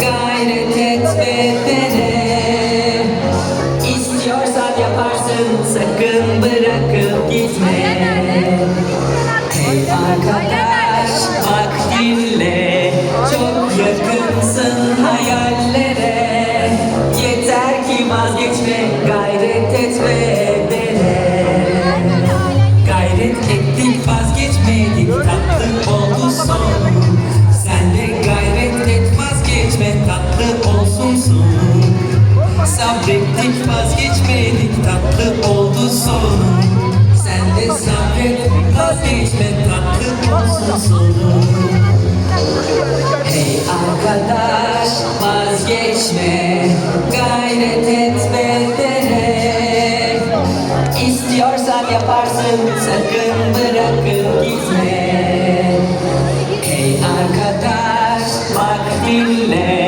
gayret etme dene. Yaparsın, sakın bırakıp. Hey arkadaş, bak dinle, çok yakınsın hayallere. Yeter ki vazgeçme, gayret etme. Sabrettik vazgeçmedik tatlı oldu son Sen de sabret vazgeçme tatlı olsun sonu Hey arkadaş vazgeçme Gayret etme dene İstiyorsan yaparsın sakın bırakıp gitme. Hey arkadaş bak dinle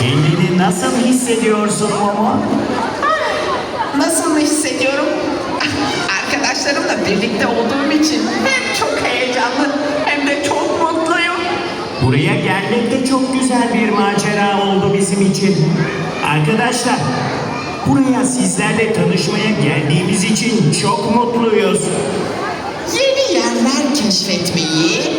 Kendini nasıl hissediyorsun Momo? Nasıl hissediyorum? Arkadaşlarımla birlikte olduğum için hem çok heyecanlı hem de çok mutluyum. Buraya gelmek de çok güzel bir macera oldu bizim için. Arkadaşlar, buraya sizlerle tanışmaya geldiğimiz için çok mutluyuz. Yeni yerler keşfetmeyi,